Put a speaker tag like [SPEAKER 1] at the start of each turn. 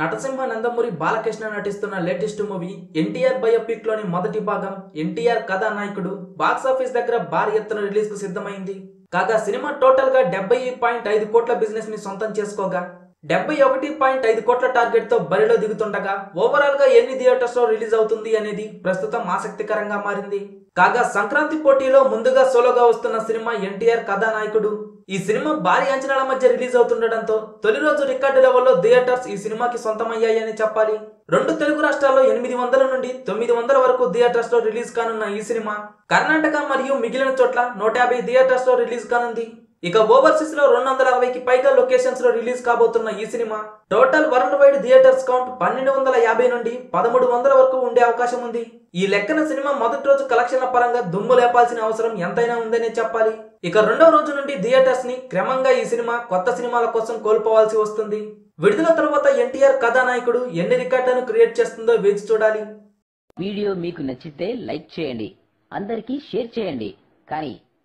[SPEAKER 1] నటసింహ నందమూరి బాలకృష్ణ నటిస్తున్న latest movie NTR బయోపిక్లోని మొదటి భాగం. ఎన్టీఆర్ కథానాయకుడు బాక్సాఫీస్ దగ్గర భారీ ఎత్తున రిలీజ్కు సిద్ధమైంది. కాగా సినిమా టోటల్గా డెబ్బై పాయింట్ ఐదు కోట్ల బిజినెస్ని సొంతం చేసుకోగా. డెబ్బై ఒకటి పాయింట్ ఐదు కోట్ల టార్గెట్తో బరిలో దిగుతుండగా ఓవరాల్గా ఎన్ని థియేటర్స్లో రిలీజ్ అవుతుంది అనేది ప్రస్తుతం ఆసక్తికరంగా మారింది. కాగా సంక్రాంతి పోటీలో ముందుగా సోలోగా వస్తున్న సినిమా ఎన్టీఆర్ కథానాయకుడు. ఈ సినిమా భారీ అంచనాల మధ్య రిలీజ్ అవుతుండటంతో తొలి రోజు రికార్డు లెవెల్లో థియేటర్స్ ఈ సినిమాకి సొంతమయ్యాయని చెప్పాలి. రెండు తెలుగు రాష్ట్రాల్లో ఎనిమిది వందల నుండి తొమ్మిది వందల వరకు థియేటర్స్లో రిలీజ్ కానున్న ఈ సినిమా కర్ణాటక మరియు మిగిలిన చోట్ల నూట యాభై థియేటర్స్లో రిలీజ్ కానుంది. ఇక ఓవర్సీస్లో రెండు వందల అరవైకి పైగా లొకేషన్స్లో రిలీజ్ కాబోతున్న ఈ cinema total world wide theatres count పన్నెండు వందల యాభై నుండి పదమూడు వందల వరకు ఉండే అవకాశం ఉంది. ఈ లెక్కన సినిమా మొదటి రోజు కలెక్షన్ల పరంగా దుమ్ము లేపాల్సిన అవసరం ఎంతైనా ఉందనే చెప్పాలి. ఇక రెండవ రోజు నుండి థియేటర్స్ని క్రమంగా ఈ సినిమా కొత్త సినిమాల కోసం కోల్పోవాల్సి వస్తుంది. విడుదల తర్వాత ఎన్టీఆర్ కథానాయకుడు ఎన్ని రికార్డులను క్రియేట్ చేస్తుందో వేచి చూడాలి.
[SPEAKER 2] వీడియో మీకు నచ్చితే లైక్ చేయండి. అందరికీ షేర్ చేయండి. కానీ